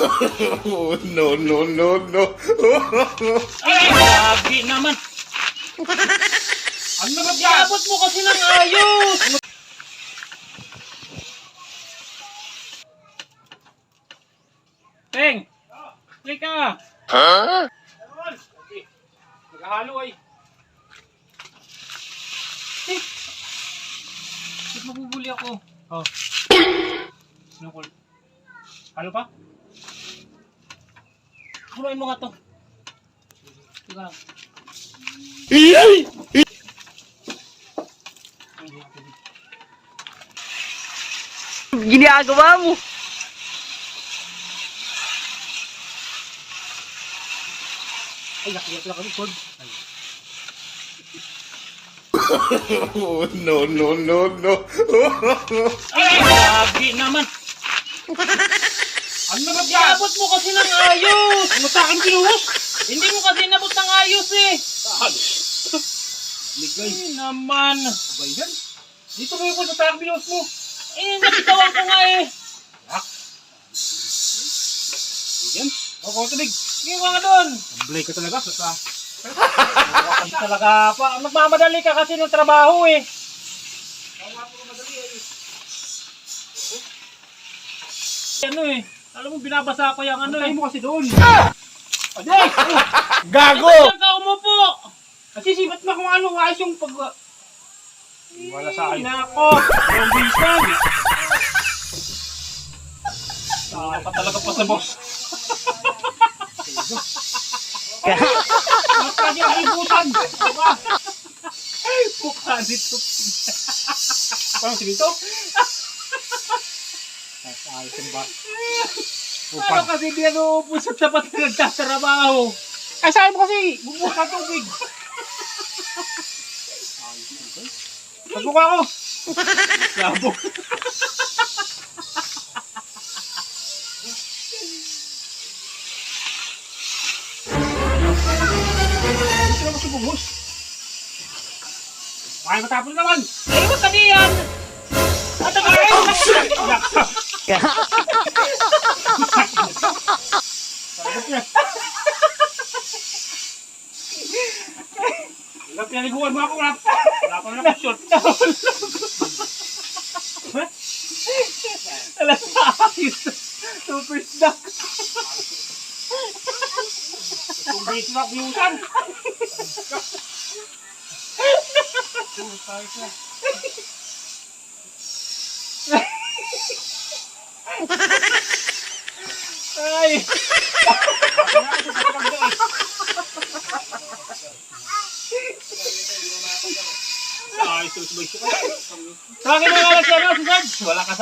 No, no, no, no. Ay, grabe naman. Ano ba Iabot mo kasi ng ayos. Teng! Teka! Huh? Naghahalo ay. Eh! Ba't mabubuli ako? Oh. Ano ko? Halo pa? Haluin mo nga to. Teka lang. Ginagawa mo. Ay, nakiyat lang kami, Cord. Oh, no, no, no, no. Ay, grabe naman. Ba Iabot mo kasi ng ayos. Ano sa akin kinuhos? Hindi mo kasi inabot ng ayos eh. Ligay. Ay naman. Ba yan? Dito mo yung sa tayo binuhos mo. Eh, nakitawan ko nga eh. Yan. Ako, tubig. Sige mga doon. Blay ka talaga. Sa sa. Kasi talaga pa. Nagmamadali ka kasi ng trabaho eh. Ano eh. Alam mo, binabasa ko yung ano eh. Ano mo kasi doon? Aday! Gago! Ba't ka umupo? Kasi sibat na kung ano. Ayos yung pag... Wala sa akin. Nako! Yung bisan! Tawa ka talaga pa sa boss. Ba't ka di naibutan? Diba? Mukha nito. Parang sige to. Ayos yung ba? Ano kasi di ano tapat na nagtatrabaho? Ay, sabi mo kasi, bubuk ka tubig. Pagbuka ko. Labo. Gusto naman si bubus. Ay, matapon naman. Eh, ba't Wala pinaliguan mo ako, wala. Wala pa naman short. Alam sa ayos. Super stuck. Kung base na biusan. Ay! Ay, susubay siya. Sa akin mga alas yan, si Sarge. Wala ka sa